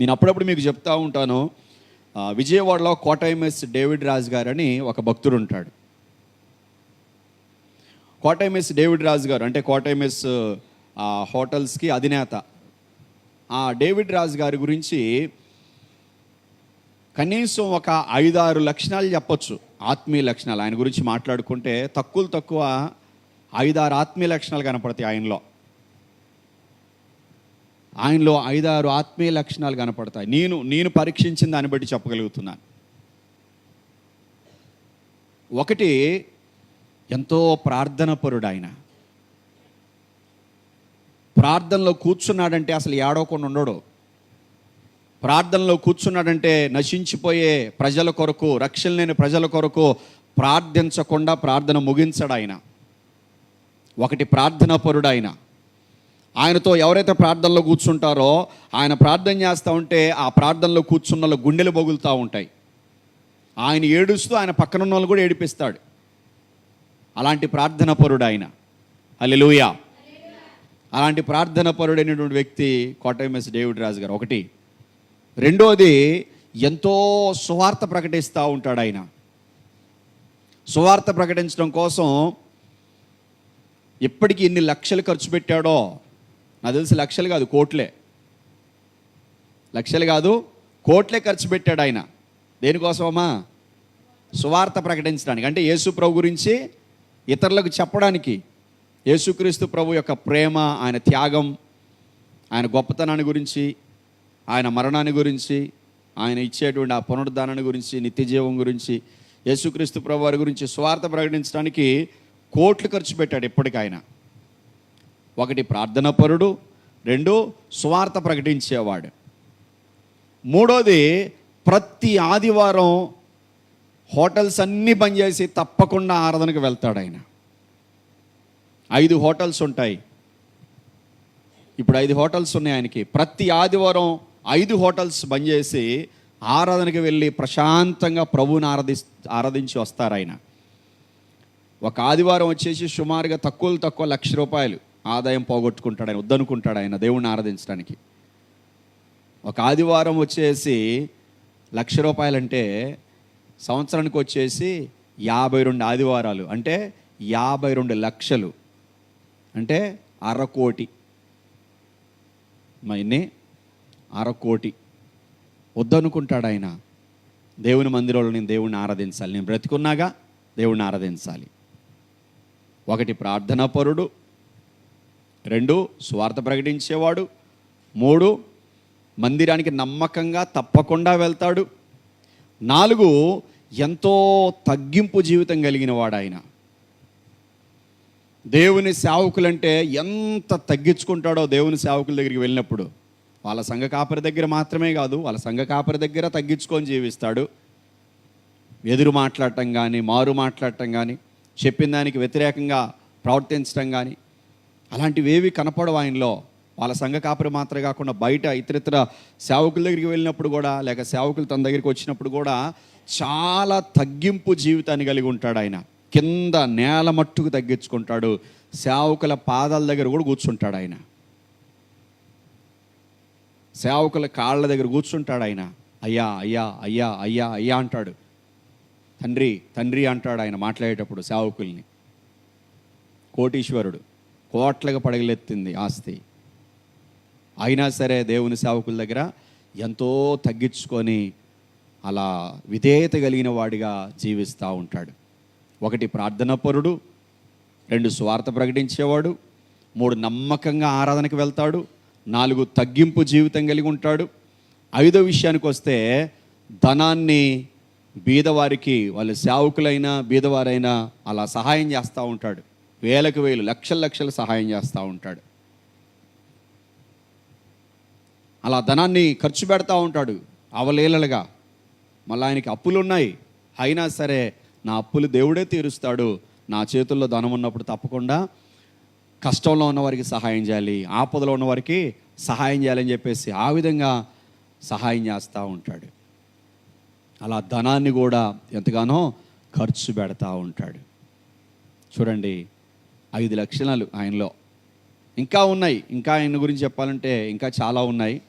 నేను అప్పుడప్పుడు మీకు చెప్తా ఉంటాను విజయవాడలో కోటైమెస్ డేవిడ్ రాజు గారు అని ఒక భక్తుడు ఉంటాడు కోటైమెస్ డేవిడ్ రాజు గారు అంటే కోటైమెస్ హోటల్స్కి అధినేత. ఆ డేవిడ్ రాజు గారి గురించి కనీసం ఒక ఐదారు లక్షణాలు చెప్పొచ్చు ఆత్మీయ లక్షణాలు. ఆయన గురించి మాట్లాడుకుంటే తక్కువ తక్కువ ఐదారు ఆత్మీయ లక్షణాలు కనపడతాయి ఆయనలో. ఆయనలో ఐదారు ఆత్మీయ లక్షణాలు కనపడతాయి. నేను నేను పరీక్షించిన దాన్ని బట్టి చెప్పగలుగుతున్నాను. ఒకటి ఎంతో ప్రార్థన పరుడు ఆయన ప్రార్థనలో కూర్చున్నాడంటే అసలు ఏడవకుండా ఉండడు. ప్రార్థనలో కూర్చున్నాడంటే నశించిపోయే ప్రజల కొరకు రక్షణ లేని ప్రజల కొరకు ప్రార్థించకుండా ప్రార్థన ముగించడు ఆయన ఒకటి ప్రార్థన పరుడు ఆయన ఆయనతో ఎవరైతే ప్రార్థనలో కూర్చుంటారో ఆయన ప్రార్థన చేస్తూ ఉంటే ఆ ప్రార్థనలో కూర్చున్న వాళ్ళు గుండెలు బొగులుతూ ఉంటాయి. ఆయన ఏడుస్తూ ఆయన పక్కన ఉన్న వాళ్ళు కూడా ఏడిపిస్తాడు. అలాంటి ప్రార్థన పరుడు ఆయన. హల్లెలూయా. అలాంటి ప్రార్థన పరుడైనటువంటి వ్యక్తి కోటైమెస్ డేవిడ్ రాజు గారు. ఒకటి. రెండోది ఎంతో సువార్త ప్రకటిస్తూ ఉంటాడు ఆయన. సువార్త ప్రకటించడం కోసం ఎప్పటికీ ఎన్ని లక్షలు ఖర్చు పెట్టాడో నాకు తెలిసి లక్షలు కాదు కోట్లే. లక్షలు కాదు కోట్లే ఖర్చు పెట్టాడు ఆయన. దేనికోసమమ్మా సువార్త ప్రకటించడానికి. అంటే యేసు ప్రభు గురించి ఇతరులకు చెప్పడానికి. యేసుక్రీస్తు ప్రభు యొక్క ప్రేమ ఆయన త్యాగం ఆయన గొప్పతనాన్ని గురించి ఆయన మరణాన్ని గురించి ఆయన ఇచ్చేటువంటి ఆ పునరుద్ధానాన్ని గురించి నిత్య జీవం గురించి యేసుక్రీస్తు ప్రభు వారి గురించి స్వార్థ ప్రకటించడానికి కోట్లు ఖర్చు పెట్టాడు ఎప్పటికైనా ఒకటి ప్రార్థన పరుడు రెండు స్వార్థ ప్రకటించేవాడు. మూడోది ప్రతి ఆదివారం హోటల్స్ అన్నీ బంద్ చేసి తప్పకుండా ఆరాధనకు వెళ్తాడు ఆయన. ఐదు హోటల్స్ ఉంటాయి. ఇప్పుడు ఐదు హోటల్స్ ఉన్నాయి ఆయనకి. ప్రతి ఆదివారం ఐదు హోటల్స్ బంద్ చేసి ఆరాధనకి వెళ్ళి ప్రశాంతంగా ప్రభువుని ఆరాధి ఆరాధించి వస్తారు ఆయన. ఒక ఆదివారం వచ్చేసి సుమారుగా తక్కువ తక్కువ లక్ష రూపాయలు. ఆదాయం పోగొట్టుకుంటాడు ఆయన వద్దనుకుంటాడు ఆయన దేవుణ్ణి ఆరాధించడానికి. ఒక ఆదివారం వచ్చేసి లక్ష రూపాయలంటే సంవత్సరానికి వచ్చేసి యాభై రెండు ఆదివారాలు అంటే యాభై రెండు లక్షలు అంటే అరకోటి మా ఇన్ని? అరకోటి వద్దనుకుంటాడు ఆయన దేవుని మందిరంలో నేను దేవుణ్ణి ఆరాధించాలి నేను బ్రతికున్నాగా దేవుణ్ణి ఆరాధించాలి. ఒకటి ప్రార్థనా పరుడు రెండు స్వార్థ ప్రకటించేవాడు. మూడు మందిరానికి నమ్మకంగా తప్పకుండా వెళ్తాడు. నాలుగు ఎంతో తగ్గింపు జీవితం కలిగిన వాడు ఆయన దేవుని సేవకులంటే ఎంత తగ్గించుకుంటాడో దేవుని సేవకుల దగ్గరికి వెళ్ళినప్పుడు వాళ్ళ సంఘ కాపరి దగ్గర మాత్రమే కాదు వాళ్ళ సంఘ కాపరి దగ్గర తగ్గించుకొని జీవిస్తాడు. ఎదురు మాట్లాడటం కానీ మారు మాట్లాడటం కానీ చెప్పిన దానికి వ్యతిరేకంగా ప్రవర్తించడం కానీ అలాంటివేవి కనపడవు ఆయనలో. వాళ్ళ సంఘ కాపరి మాత్రమే కాకుండా బయట ఇతరితర సేవకుల దగ్గరికి వెళ్ళినప్పుడు కూడా లేక సేవకులు తన దగ్గరికి వచ్చినప్పుడు కూడా చాలా తగ్గింపు జీవితాన్ని కలిగి ఉంటాడు ఆయన. కింద నేల మట్టుకు తగ్గించుకుంటాడు. సేవకుల పాదాల దగ్గర కూడా కూర్చుంటాడు ఆయన. సేవకుల కాళ్ళ దగ్గర కూర్చుంటాడు ఆయన. అయ్యా అయ్యా అయ్యా అయ్యా అయ్యా అంటాడు. తండ్రి తండ్రి అంటాడు ఆయన మాట్లాడేటప్పుడు సేవకుల్ని. కోటీశ్వరుడు. కోట్లకు పడగలెత్తింది ఆస్తి. అయినా సరే దేవుని సేవకుల దగ్గర ఎంతో తగ్గించుకొని అలా విధేయత కలిగిన వాడిగా జీవిస్తూ ఉంటాడు. ఒకటి ప్రార్థన పరుడు రెండు స్వార్థ ప్రకటించేవాడు మూడు నమ్మకంగా ఆరాధనకు వెళ్తాడు నాలుగు తగ్గింపు జీవితం కలిగి ఉంటాడు. ఐదో విషయానికి వస్తే ధనాన్ని బీదవారికి వాళ్ళ సేవకులైనా బీదవారైనా అలా సహాయం చేస్తూ ఉంటాడు. వేలకు వేలు లక్షల లక్షలు సహాయం చేస్తూ ఉంటాడు. అలా ధనాన్ని ఖర్చు పెడతా ఉంటాడు అవలీలలుగా. మళ్ళీ ఆయనకి అప్పులు ఉన్నాయి. అయినా సరే నా అప్పులు దేవుడే తీరుస్తాడు. నా చేతుల్లో ధనం ఉన్నప్పుడు తప్పకుండా కష్టంలో ఉన్న వారికి సహాయం చేయాలి ఆపదలో ఉన్న వారికి సహాయం చేయాలని చెప్పేసి ఆ విధంగా సహాయం చేస్తూ ఉంటాడు. అలా ధనాన్ని కూడా ఎంతగానో ఖర్చు పెడతా ఉంటాడు. చూడండి ఐదు లక్షణాలు ఆయనలో. ఇంకా ఉన్నాయి. ఇంకా ఆయన గురించి చెప్పాలంటే ఇంకా చాలా ఉన్నాయి.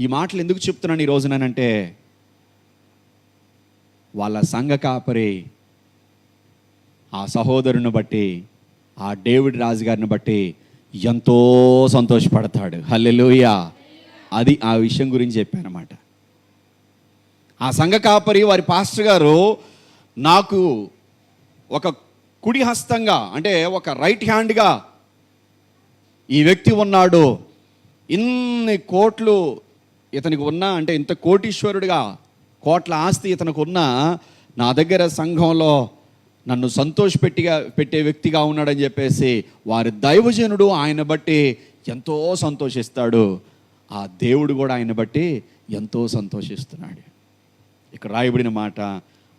ఈ మాటలు ఎందుకు చెప్తున్నాను ఈ రోజునంటే వాళ్ళ సంఘ కాపరి ఆ సహోదరుని బట్టి ఆ డేవిడ్ రాజుగారిని బట్టి ఎంతో సంతోషపడతాడు. హల్లెలూయా. అది ఆ విషయం గురించి చెప్పానమాట. ఆ సంఘ కాపరి వారి పాస్టర్ గారు నాకు ఒక కుడి హస్తంగా అంటే ఒక రైట్ హ్యాండ్గా ఈ వ్యక్తి ఉన్నాడు. ఇన్ని కోట్లు ఇతనికి ఉన్నా అంటే ఇంత కోటీశ్వరుడిగా కోట్ల ఆస్తి ఇతనికి ఉన్నా నా దగ్గర సంఘంలో నన్ను సంతోషపెట్టిగా పెట్టే వ్యక్తిగా ఉన్నాడని చెప్పేసి వారి దైవజనుడు ఆయన బట్టి ఎంతో సంతోషిస్తాడు. ఆ దేవుడు కూడా ఆయన బట్టి ఎంతో సంతోషిస్తున్నాడు. ఇక్కడ రాయబడిన మాట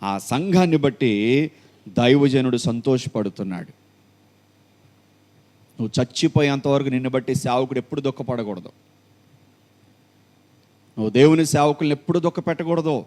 ఆ సంఘాన్ని బట్టి దైవజనుడు సంతోషపడుతున్నాడు. నువ్వు చచ్చిపోయేంతవరకు నిన్ను బట్టి సేవకుడు ఎప్పుడు దుఃఖపడకూడదు. నువ్వు దేవుని సేవకుల్ని ఎప్పుడు దుఃఖ పెట్టకూడదు